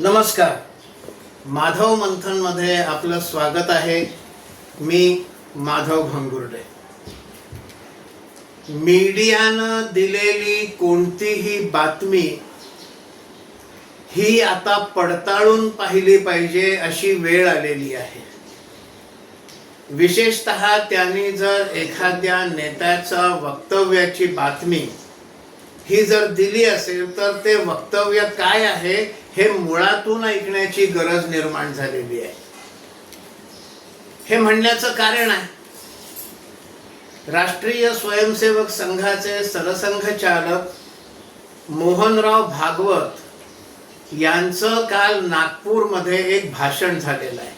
नमस्कार. माधव मंथनमध्ये आपलं स्वागत आहे. मी माधव भंगुर्डे मीडियानं दिलेली कोणतीही बातमी ही आता पडताळून पाहिली पाहिजे अशी वेळ आलेली आहे. विशेषत त्यांनी जर एखाद्या नेत्याच्या वक्तव्याची बातमी ही जर दिली असेल तर ते वक्तव्य काय आहे हे मुळातून ऐकण्याची गरज निर्माण झालेली आहे. हे म्हणण्याचं कारण आहे. राष्ट्रीय स्वयंसेवक संघाचे सरसंघचालक मोहनराव भागवत यांचं काल नागपूरमध्ये एक भाषण झालेलं आहे.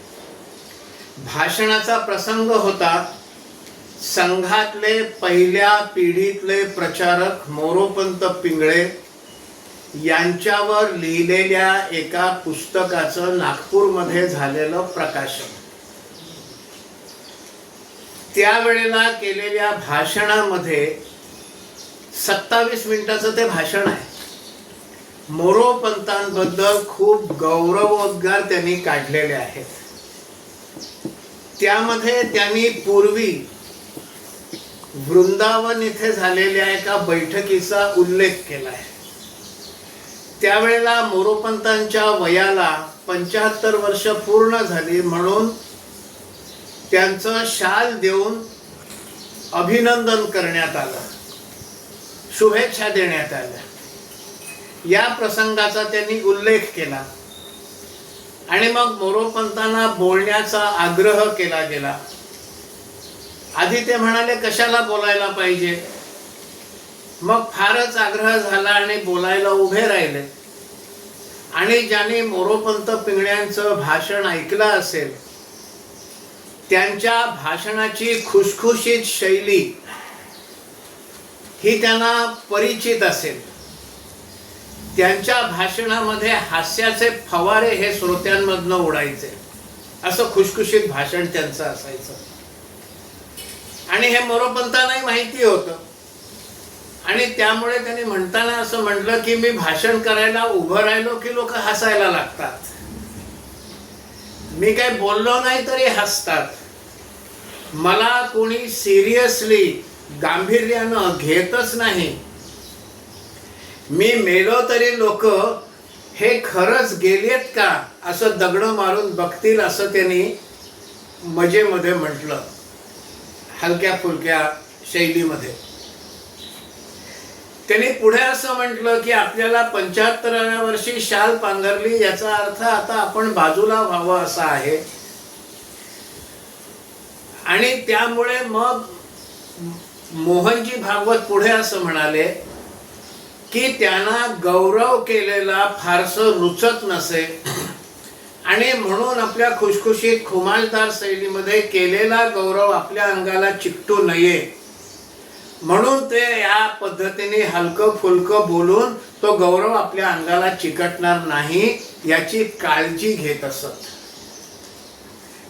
भाषणाचा प्रसंग होता संघातले पहिल्या पिढीतले प्रचारक मोरोपंत पिंगळे यांच्यावर लिहिलेल्या एका पुस्तकाचं नागपूरमध्ये झालेलं प्रकाशन. त्यावेळेला केलेल्या भाषणामध्ये सत्तावीस मिनिटाचं ते भाषण आहे. मोरोपंतांबद्दल खूप गौरवोद्गार त्यांनी काढलेले आहेत. त्यामध्ये त्यांनी पूर्वी वृंदावन इथे झालेल्या एका बैठकीचा उल्लेख केला आहे. त्यावेळेला मोरोपंतांच्या वयाला पंच्याहत्तर वर्ष पूर्ण झाली म्हणून त्यांचं शाल देऊन अभिनंदन करण्यात आलं. शुभेच्छा देण्यात आल्या. या प्रसंगाचा त्यांनी उल्लेख केला. आणि मग मोरोपंतांना बोलण्याचा आग्रह केला गेला. आधी ते म्हणाले कशाला बोलायला पाहिजे? मग फारच आग्रह झाला आणि बोलायला उभे राहिले. आणि ज्यांनी मोरोपंत पिंगळ्यांचं भाषण ऐकलं असेल त्यांच्या भाषणाची खुशखुशीत शैली ही त्यांना परिचित असेल. त्यांच्या भाषणामध्ये हास्याचे फवारे हे श्रोत्यांमधनं उडायचे. असं खुशखुशीत भाषण त्यांचं असायचं. आणि हे मोरोपंतांनाही माहिती होतं. आणि त्यामुळे त्यांनी म्हणताना असं म्हटलं की मी भाषण करायला उभं राहिलो की लोक हसायला लागतात. मी काही बोललो नाही तरी हसतात. मला कोणी सिरियसली गांभीर्यानं घेतच नाही. मी मेलो तरी लोक हे खरंच गेलेत का? असं दगड मारून बघतील असं त्यांनी मजेमध्ये म्हटलं. हलक्या फुलक्या शैलीमध्ये. त्यांनी पुढे असं म्हटलं की आपल्याला पंच्याहत्तराव्या वर्षी शाल पांघरली याचा अर्थ आता आपण बाजूला व्हावं असा आहे. आणि त्यामुळे मग मोहनजी भागवत पुढे असं म्हणाले की त्यांना गौरव केलेला फारसं रुचत नसे. आणि म्हणून आपल्या खुशखुशीत खुमालदार शैलीमध्ये केलेला गौरव आपल्या अंगाला चिकटू नये. म्हणून ते या पद्धतीने हलकं फुलकं बोलून तो गौरव आपल्या अंगाला चिकटणार नाही याची काळजी घेत असत.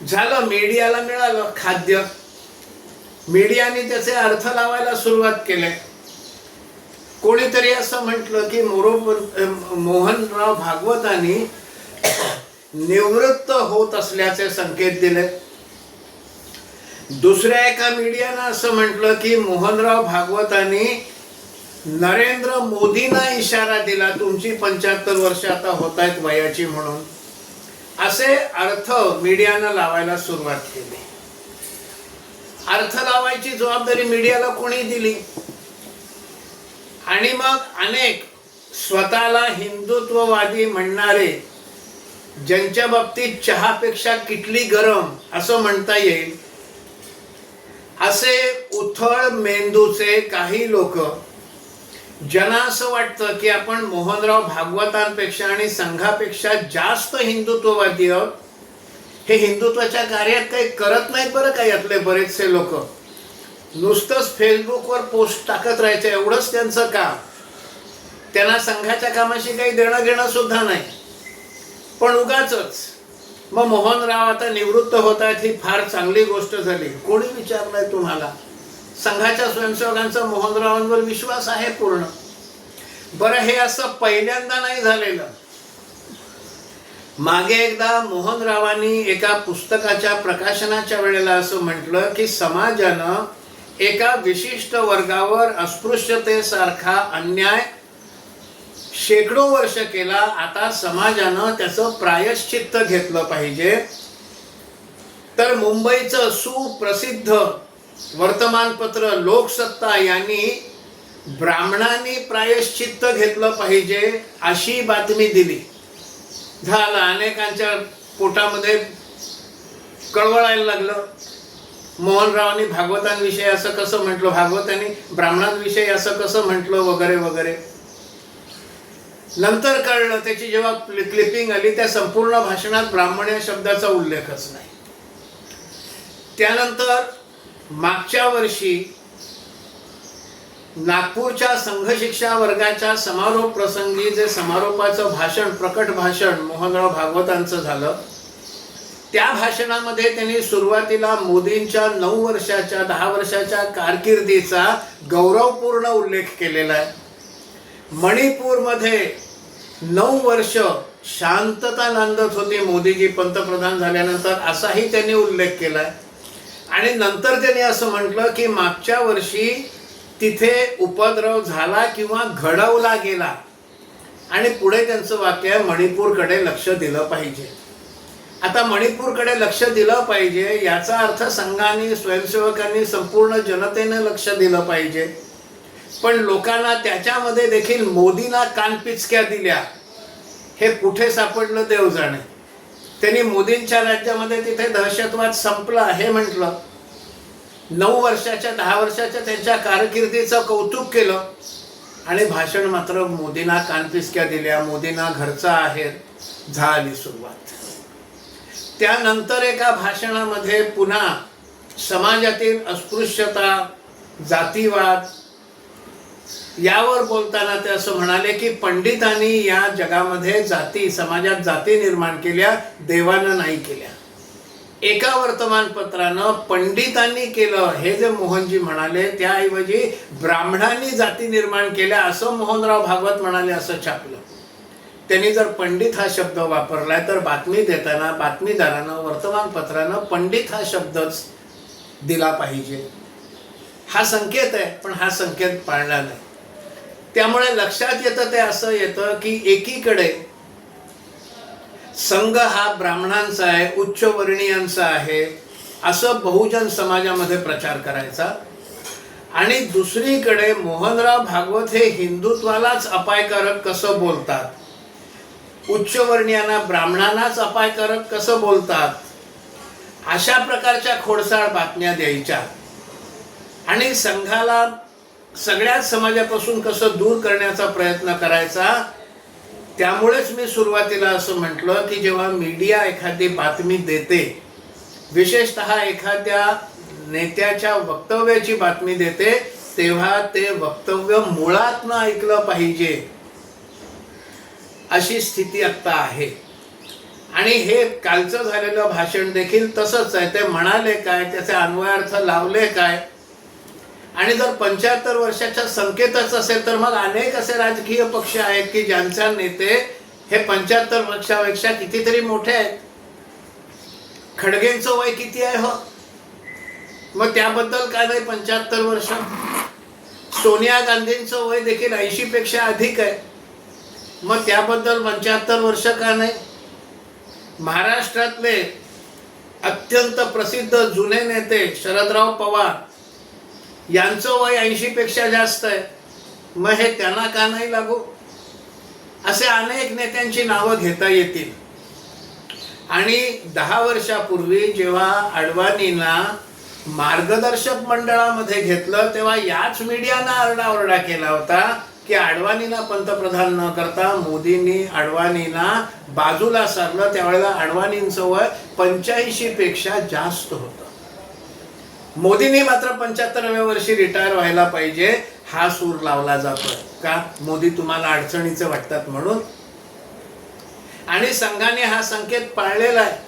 झालं मीडियाला मिळालं खाद्य. मीडियाने त्याचे अर्थ लावायला सुरुवात केले. कोणीतरी असं म्हटलं की मोरो मोहनराव भागवतांनी निवृत्त होत असल्याचे संकेत दिले. दुसऱ्या एका मीडियानं असं म्हटलं की मोहनराव भागवतांनी नरेंद्र मोदींना इशारा दिला तुमची पंच्याहत्तर वर्ष आता होत आहेत वयाची म्हणून. असे अर्थ मीडियानं लावायला सुरुवात केली. अर्थ लावायची जबाबदारी मीडियाला कोणी दिली? आणि मग अनेक स्वतःला हिंदुत्ववादी म्हणणारे ज्यांच्या बाबतीत चहापेक्षा किटली गरम असं म्हणता येईल असे उथळ मेंदूचे काही लोक ज्यांना असं वाटतं की आपण मोहनराव भागवतांपेक्षा आणि संघापेक्षा जास्त हिंदुत्ववादी आहोत हे हिंदुत्वाच्या कार्यात काही करत नाहीत बरं का यातले बरेचसे लोक. नुसतंच फेसबुकवर पोस्ट टाकत राहायचं एवढंच त्यांचं काम. त्यांना संघाच्या कामाशी काही देणं घेणं सुद्धा नाही. पण उगाच मग मोहनराव आता निवृत्त होत आहेत ही फार चांगली गोष्ट झाली. कोणी विचारलंय तुम्हाला? संघाच्या स्वयंसेवकांचा मोहनरावांवर विश्वास आहे पूर्ण. बरं हे असं पहिल्यांदा नाही झालेलं. मागे एकदा मोहनरावांनी एका पुस्तकाच्या प्रकाशनाच्या वेळेला असं म्हटलं की समाजानं एका विशिष्ट वर्गावर अस्पृश्यतेसारखा अन्याय शेकडो वर्ष केला आता समाजानं त्याचं प्रायश्चित्त घेतलं पाहिजे. तर मुंबईचं सुप्रसिद्ध वर्तमानपत्र लोकसत्ता यांनी ब्राह्मणांनी प्रायश्चित्त घेतलं पाहिजे अशी बातमी दिली. झालं अनेकांच्या पोटामध्ये कळवळायला लागलं. मोहनरावांनी भागवतांविषयी असं कसं म्हटलं? भागवतांनी ब्राह्मणांविषयी असं कसं म्हटलं? वगैरे वगैरे. नंतर कळलं त्याची जेव्हा क्लिपिंग आली त्या संपूर्ण भाषणात ब्राह्मण या शब्दाचा उल्लेखच नाही. त्यानंतर मागच्या वर्षी नागपूरच्या संघ शिक्षा वर्गाच्या समारोप प्रसंगी जे समारोपाचं भाषण प्रकट भाषण मोहनराव भागवतांचं झालं त्या भाषणामध्ये त्यांनी सुरुवातीला मोदींच्या नऊ वर्षाच्या दहा वर्षाच्या कारकिर्दीचा गौरवपूर्ण उल्लेख केलेला आहे. मणिपूरमध्ये नऊ वर्ष शांतता नांदत होती मोदीजी पंतप्रधान झाल्यानंतर असाही त्यांनी उल्लेख केलाय. आणि नंतर त्यांनी असं म्हटलं की मागच्या वर्षी तिथे उपद्रव झाला किंवा घडवला गेला. आणि पुढे त्यांचं वाक्य आहे मणिपूरकडे लक्ष दिलं पाहिजे. आता मणिपूरकडे लक्ष दिलं पाहिजे याचा अर्थ संघाने स्वयंसेवकांनी संपूर्ण जनतेनं लक्ष दिलं पाहिजे. पण लोकांना त्याच्यामध्ये देखील मोदींना कानपिचक्या दिल्या. हे कुठे सापडलं देव जाणे त्यांनी मोदींच्या राज्यामध्ये तिथे दहशतवाद संपला हे म्हटलं. नऊ वर्षाच्या दहा वर्षाच्या त्यांच्या कारकिर्दीचं कौतुक केलं. आणि भाषण मात्र मोदींना कानपिचक्या दिल्या. मोदींना घरचा आहे झाली सुरुवात. त्यानंतर एका भाषणामध्ये पुन्हा समाजातील अस्पृश्यता जातीवाद यावर बोलताना ते असं म्हणाले की पंडितांनी या जगामध्ये जाती समाजात जाती निर्माण केल्या देवानं नाही केल्या. एका वर्तमानपत्रानं पंडितांनी केलं हे जे मोहनजी म्हणाले त्याऐवजी ब्राह्मणांनी जाती निर्माण केल्या असं मोहनराव भागवत म्हणाले असं छापलं. त्यांनी जर पंडित हा शब्द वापरलाय तर बातमी देताना बातमीदारानं वर्तमानपत्रानं पंडित हा शब्दच दिला पाहिजे. हा संकेत आहे पण हा संकेत पाळला नाही. त्यामुळे लक्षात येतं ते असं येतं की एकीकडे संघ हा ब्राह्मणांचा आहे उच्चवर्णीयांचा आहे असं बहुजन समाजामध्ये प्रचार करायचा. आणि दुसरीकडे मोहनराव भागवत हे हिंदुत्वालाच अपायकारक कसं बोलतात? उच्चवर्णीयांना ब्राह्मणांनाच अपायकारक कसं बोलतात? अशा प्रकारच्या खोडसाळ बातम्या द्यायच्या. आणि संघाला सगळ्याच समाजापासून कसं दूर करण्याचा प्रयत्न करायचा त्यामुळेच मी सुरुवातीला असं म्हटलं की जेव्हा मीडिया एखादी बातमी देते विशेषतः एखाद्या नेत्याच्या वक्तव्याची बातमी देते तेव्हा ते वक्तव्य मुळात ऐकलं पाहिजे अशी स्थिती आत्ता आहे. आणि हे कालचं झालेलं भाषण देखील तसंच आहे. ते म्हणाले काय त्याचे अन्वयार्थ लावले काय आणि जर पंच्याहत्तर वर्षाच्या संकेतच असेल तर मग अनेक असे राजकीय पक्ष आहेत की ज्यांचा नेते हे पंच्याहत्तर वर्षापेक्षा कितीतरी मोठे आहेत. खडगेंचं वय किती आहे हो? मग त्याबद्दल काय नाही पंच्याहत्तर वर्ष. सोनिया गांधींचं वय देखील ऐंशी पेक्षा अधिक आहे. मग त्याबद्दल पंच्याहत्तर वर्ष का नाही? महाराष्ट्रातले अत्यंत प्रसिद्ध जुने नेते शरदराव पवार यांचं वय ऐंशी पेक्षा जास्त आहे. मग हे त्यांना का नाही लागू? असे अनेक नेत्यांची नावं घेता येतील. आणि दहा वर्षापूर्वी जेव्हा अडवाणींना मार्गदर्शक मंडळामध्ये घेतलं तेव्हा याच मीडियानं आरडाओरडा केला होता की अडवाणींना पंतप्रधान न करता मोदींनी अडवाणींना बाजूला सारलं त्यावेळेला अडवाणींचं वय पंच्याऐंशी पेक्षा जास्त होतं. मोदींनी मात्र पंच्याहत्तराव्या वर्षी रिटायर व्हायला पाहिजे हा सूर लावला जातोय. का? मोदी तुम्हाला अडचणीचे वाटतात म्हणून. आणि संघाने हा संकेत पाळलेला आहे.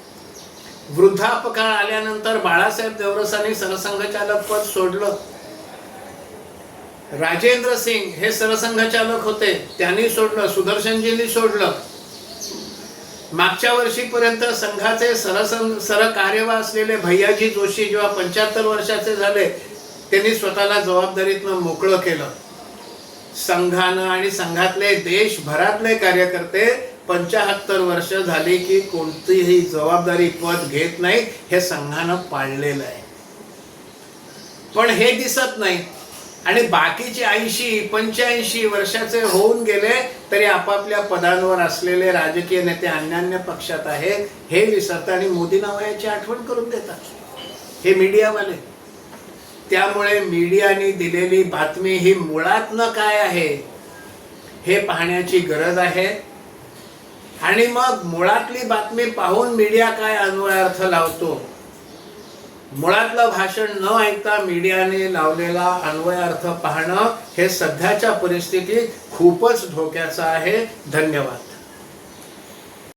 वृद्धापकाळ आल्यानंतर बाळासाहेब देवरसांनी सरसंघचालक पद सोडलं. राजेंद्र सिंग हे सरसंघचालक होते. त्यांनी सोडलं सुदर्शनजींनी सोडलं. मागच्या वर्षीपर्यंत संघाचे सरसं सर कार्यवा असलेले भैयाजी जोशी जेव्हा पंच्याहत्तर वर्षाचे झाले त्यांनी स्वतःला जबाबदारीतनं मोकळं केलं. संघानं आणि संघातले देशभरातले कार्यकर्ते पंचाहत्तर वर्ष झाली की कोणतीही जबाबदारी पद घेत नाही हे संघानं पाळलेलं आहे. पण हे दिसत नाही. आणि बाकीचे ऐंशी पंच्याऐंशी वर्षाचे होऊन गेले तरी आपापल्या पदांवर असलेले राजकीय नेते अन्यान्य पक्षात आहेत हे विसरतात आणि मोदी नावाची आठवण करून देतात. हे मीडियावाले. त्यामुळे मीडियाने दिलेली बातमी ही मुळातनं काय आहे हे पाहण्याची गरज आहे. आणि मग मुळातली बातमी पाहून मीडिया काय अन्वयार्थ लावतो? मुळातलं भाषण न ऐकता मीडियाने लावलेला अन्वयार्थ पाहणं हे सध्याच्या परिस्थितीत खूपच धोक्याचं आहे. धन्यवाद.